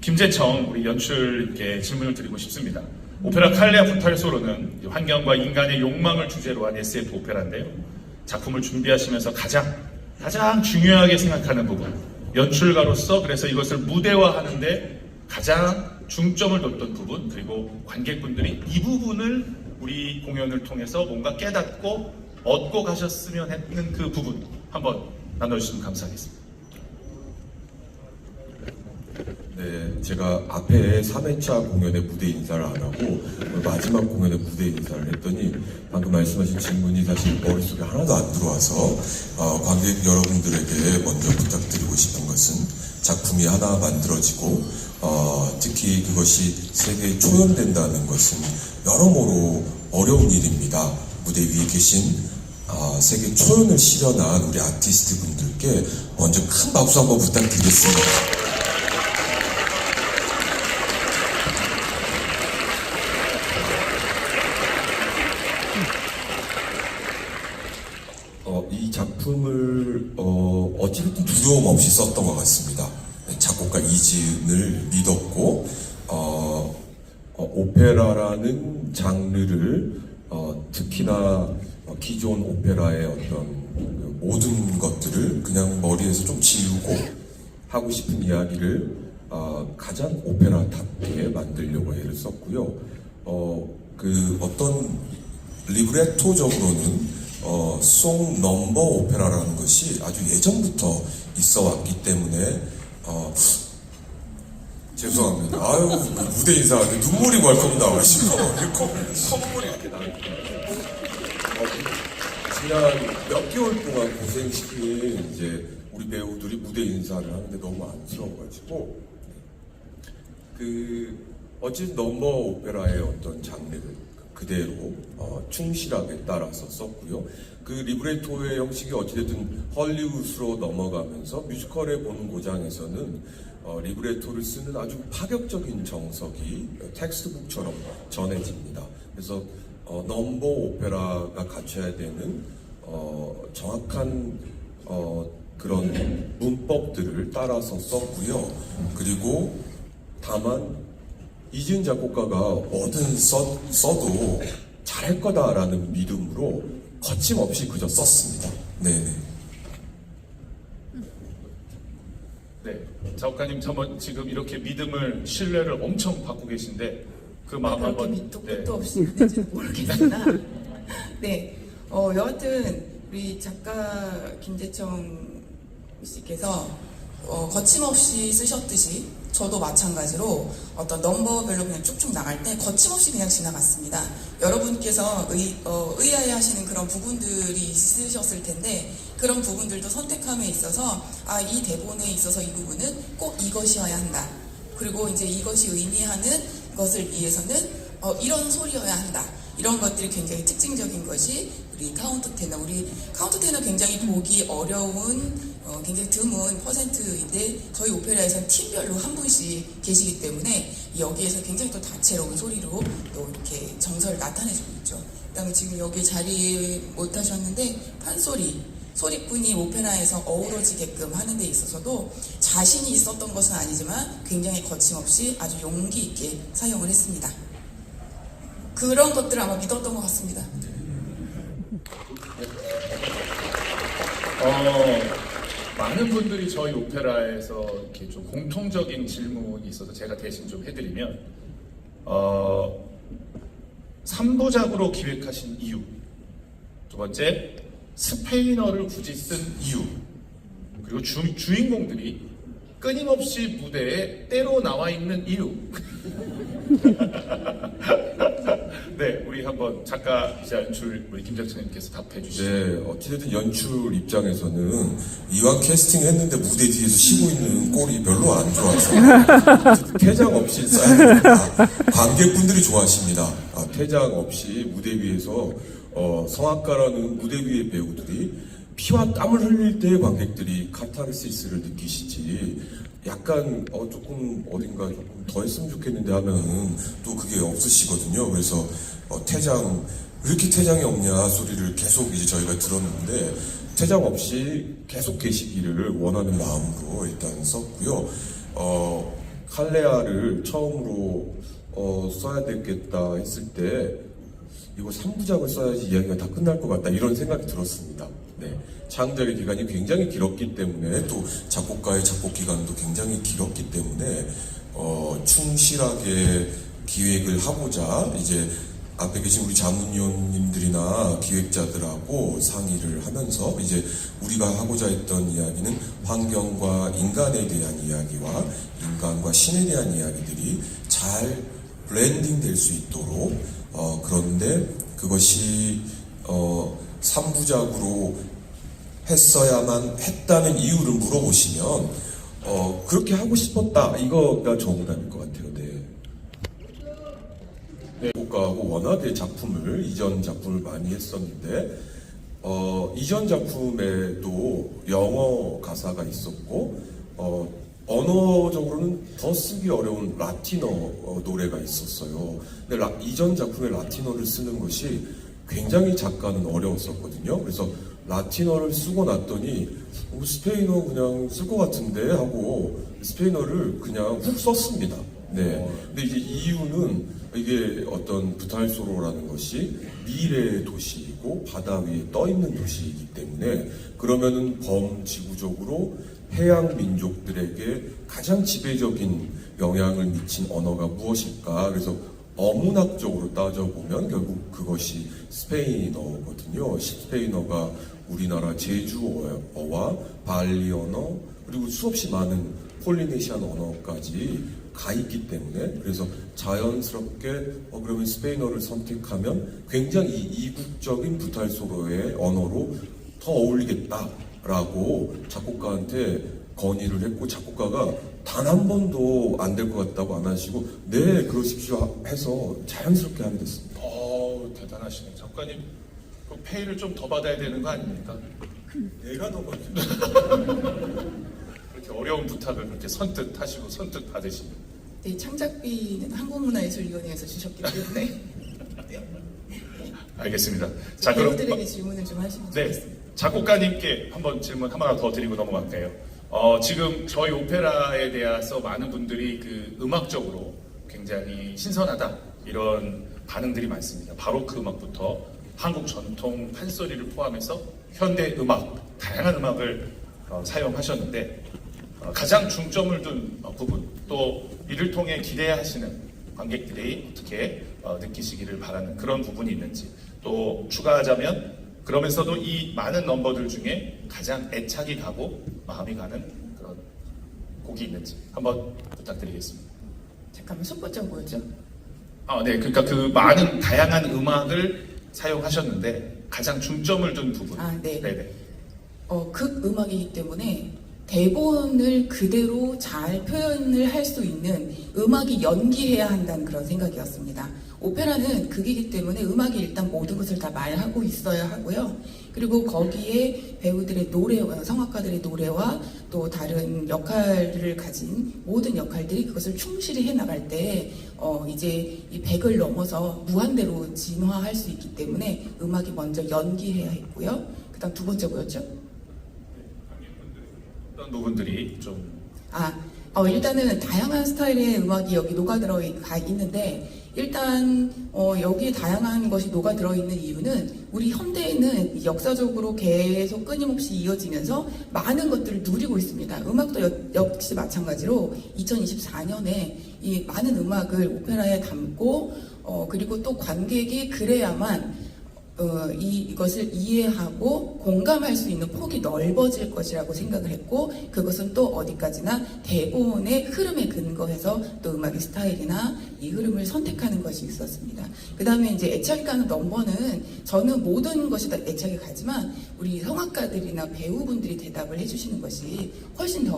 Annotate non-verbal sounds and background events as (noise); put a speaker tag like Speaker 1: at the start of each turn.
Speaker 1: 김재청 우리 연출님께 질문을 드리고 싶습니다. 오페라 칼레아 부탈소로는 환경과 인간의 욕망을 주제로 한 SF 오페라인데요. 작품을 준비하시면서 가장 가장 중요하게 생각하는 부분, 연출가로서 그래서 이것을 무대화하는 가장 중점을 뒀던 부분, 그리고 관객분들이 이 부분을 우리 공연을 통해서 뭔가 깨닫고 얻고 가셨으면 했는 그 부분 한번 나눠주시면 감사하겠습니다.
Speaker 2: 네, 제가 앞에 3회차 공연의 무대 인사를 안 하고 마지막 공연의 무대 인사를 했더니 방금 말씀하신 질문이 사실 머릿속에 하나도 안 들어와서 어, 관객 여러분들에게 먼저 부탁드리고 싶은 것은 작품이 하나 만들어지고 어, 특히 그것이 세계에 초연된다는 것은 여러모로 어려운 일입니다. 무대 위에 계신 어, 세계 초연을 실현한 우리 아티스트 분들께 먼저 큰 박수 한번 부탁드리겠습니다. 어, 이 작품을 두려움 없이 썼던 것 같습니다. 네, 작곡가 이진을 믿었고 어, 어, 오페라라는 장르를 어, 특히나 어, 기존 오페라의 어떤 그 모든 것들을 그냥 머리에서 좀 지우고 하고 싶은 이야기를 어, 가장 오페라답게 만들려고 애를 썼고요. 어, 그 어떤 리브레토적으로는 어, 송 넘버 오페라라는 것이 아주 예전부터 있어 왔기 때문에 어, 죄송합니다. 아유 그 무대 인사하는데 눈물이 벌컥 나오시고. 콧물이 (laughs) 이렇게 나니까 어, 지난 몇 개월 동안 고생시킨 이제 우리 배우들이 무대 인사를 하는데 너무 안쓰러워가지고. 그 어쨌든 넘버 오페라의 어떤 장르를 그대로 어, 충실하게 따라서 썼고요. 그 리브레토의 형식이 어찌됐든 헐리우드로 넘어가면서 뮤지컬에 보는 고장에서는 어, 리브레토를 쓰는 아주 파격적인 정석이 텍스트북처럼 전해집니다. 그래서 어, 넘버 오페라가 갖춰야 되는 어, 정확한 어, 그런 문법들을 따라서 썼고요. 그리고 다만 이지은 작곡가가 뭐든 써, 써도 잘할 거다라는 믿음으로 거침없이 그저 썼습니다. 네네.
Speaker 1: 네, 작곡가님 저번 지금 이렇게 믿음을 신뢰를 엄청 받고 계신데 그 마음
Speaker 3: 그렇게
Speaker 1: 한번
Speaker 3: 밑도
Speaker 1: 네.
Speaker 3: 끝도 없이 있는지 모르겠으나 (laughs) 네, 어, 여하튼 우리 작가 김재청 씨께서 어, 거침없이 쓰셨듯이 저도 마찬가지로 어떤 넘버별로 그냥 쭉쭉 나갈 때 거침없이 그냥 지나갔습니다. 여러분께서 의, 어, 의아해 하시는 그런 부분들이 있으셨을 텐데 그런 부분들도 선택함에 있어서 아, 이 대본에 있어서 이 부분은 꼭 이것이어야 한다. 그리고 이제 이것이 의미하는 것을 위해서는 어, 이런 소리여야 한다. 이런 것들이 굉장히 특징적인 것이 우리 카운터 테너. 우리 카운터 테너 굉장히 보기 어려운 어, 굉장히 드문 퍼센트인데 저희 오페라에서는 팀별로 한 분씩 계시기 때문에 여기에서 굉장히 또 다채로운 소리로 또 이렇게 정서를 나타내주고 있죠. 그다음에 지금 여기 자리 못 하셨는데 판소리 소리꾼이 오페라에서 어우러지게끔 하는 데 있어서도 자신이 있었던 것은 아니지만 굉장히 거침없이 아주 용기 있게 사용을 했습니다. 그런 것들을 아마 믿었던 것 같습니다.
Speaker 1: 어, 많은 분들이 저희 오페라에서 이렇게 좀 공통적인 질문이 있어서 제가 대신 좀 해드리면 어, 3부작으로 기획하신 이유. 두 번째 스페인어를 굳이 쓴 이유. 그리고 주, 주인공들이 끊임없이 무대에 때로 나와 있는 이유 (laughs) 네 우리 한번 작가이자 연출 우리 김정철님께서 답해 주시죠
Speaker 2: 네, 어찌됐든 연출 입장에서는 이왕 캐스팅 했는데 무대 뒤에서 쉬고 있는 꼴이 별로 안 좋아서 퇴장 없이 됩니다. 관객분들이 좋아하십니다. 아, 퇴장 없이 무대 위에서 어, 성악가라는 무대 위의 배우들이 피와 땀을 흘릴 때 관객들이 카타르시스를 느끼시지 약간 어 조금 어딘가 조금 더 했으면 좋겠는데 하면은 또 그게 없으시거든요. 그래서 어, 퇴장 왜 이렇게 퇴장이 없냐 소리를 계속 이제 저희가 들었는데 퇴장 없이 계속 계시기를 원하는 마음으로 일단 썼고요. 어 칼레아를 처음으로 어, 써야 되겠다 했을 때 이거 3부작을 써야지 이야기가 다 끝날 것 같다 이런 생각이 들었습니다. 네. 창작의 기간이 굉장히 길었기 때문에 또 작곡가의 작곡 기간도 굉장히 길었기 때문에 어, 충실하게 기획을 하고자 이제 앞에 계신 우리 자문위원님들이나 기획자들하고 상의를 하면서 이제 우리가 하고자 했던 이야기는 환경과 인간에 대한 이야기와 인간과 신에 대한 이야기들이 잘 블렌딩 될 수 있도록 어, 그런데 그것이 어, 3부작으로 했어야만 했다는 이유를 물어보시면 어, 그렇게 하고 싶었다 이거가 정답일 것 같아요. 네. 작곡가하고 워낙에 작품을 이전 작품을 많이 했었는데 어, 이전 작품에도 영어 가사가 있었고 어, 언어적으로는 더 쓰기 어려운 라틴어 어, 노래가 있었어요. 근데 라- 이전 작품에 라틴어를 쓰는 것이 굉장히 작가는 어려웠었거든요. 그래서 라틴어를 쓰고 났더니 어, 스페인어 그냥 쓸 것 같은데 하고 스페인어를 그냥 훅 썼습니다. 네. 근데 이제 이유는 이게 어떤 부탈소로라는 것이 미래의 도시이고 바다 위에 떠 있는 도시이기 때문에 그러면은 범지구적으로 해양 민족들에게 가장 지배적인 영향을 미친 언어가 무엇일까? 그래서 어문학적으로 따져보면 결국 그것이 스페인어거든요. 스페인어가 우리나라 제주어와 발리 언어 그리고 수없이 많은 폴리네시안 언어까지 가 있기 때문에 그래서 자연스럽게 어 그러면 스페인어를 선택하면 굉장히 이국적인 부탈소로의 언어로 더 어울리겠다 라고 작곡가한테 건의를 했고 작곡가가 단 한 번도 안 될 것 같다고 안 하시고 네 그러십시오 해서 자연스럽게 하게 됐습니다.
Speaker 1: 어 대단하시네. 작가님 그 페이를 좀 더 받아야 되는 거 아닙니까?
Speaker 2: 내가 너무
Speaker 1: 그렇게 어려운 부탁을 그렇게 선뜻 하시고 선뜻 받으시는.
Speaker 3: 네, 창작비는 한국문화예술위원회에서 주셨기 때문에 (laughs)
Speaker 1: 알겠습니다. 자 그럼
Speaker 3: 배우들에게 질문을 좀 하시면
Speaker 1: 네,
Speaker 3: 좋겠습니다.
Speaker 1: 작곡가님께 한번 질문 하나 더 드리고 넘어갈게요. 어, 지금 저희 오페라에 대해서 많은 분들이 그 음악적으로 굉장히 신선하다 이런 반응들이 많습니다. 바로크 음악부터 한국 전통 판소리를 포함해서 현대 음악, 다양한 음악을 어, 사용하셨는데 어, 가장 중점을 둔 어, 부분 또 이를 통해 기대하시는 관객들이 어떻게 어, 느끼시기를 바라는 그런 부분이 있는지 또 추가하자면 그러면서도 이 많은 넘버들 중에 가장 애착이 가고 마음이 가는 그런 곡이 있는지 한번 부탁드리겠습니다.
Speaker 3: 잠깐만 첫 번째 뭐였죠?
Speaker 1: 아, 네, 그러니까 그 많은 다양한 음악을 사용하셨는데 가장 중점을 둔 부분.
Speaker 3: 아, 네.
Speaker 1: 네네.
Speaker 3: 어, 극 음악이기 때문에 대본을 그대로 잘 표현을 할 수 있는 음악이 연기해야 한다는 그런 생각이었습니다. 오페라는 극이기 때문에 음악이 일단 모든 것을 다 말하고 있어야 하고요. 그리고 거기에 배우들의 노래, 성악가들의 노래와 또 다른 역할을 가진 모든 역할들이 그것을 충실히 해 나갈 때, 어, 이제 이 백을 넘어서 무한대로 진화할 수 있기 때문에 음악이 먼저 연기해야 했고요. 그 다음 두 번째 뭐였죠?
Speaker 1: 어떤 부분들이 좀
Speaker 3: 아, 어, 일단은 다양한 스타일의 음악이 여기 녹아들어 가 있는데 일단 어, 여기에 다양한 것이 녹아들어 있는 이유는 우리 현대에는 역사적으로 계속 끊임없이 이어지면서 많은 것들을 누리고 있습니다. 음악도 여- 역시 마찬가지로 2024년에 이 많은 음악을 오페라에 담고 어, 그리고 또 관객이 그래야만 어, 이, 이것을 이해하고 공감할 수 있는 폭이 넓어질 것이라고 생각을 했고 그것은 또 어디까지나 대본의 흐름에 근거해서 또 음악의 스타일이나 이 흐름을 선택하는 것이 있었습니다. 그 다음에 이제 애착이 가는 넘버는 저는 모든 것이 다 애착이 가지만 우리 성악가들이나 배우분들이 대답을 해주시는 것이 훨씬 더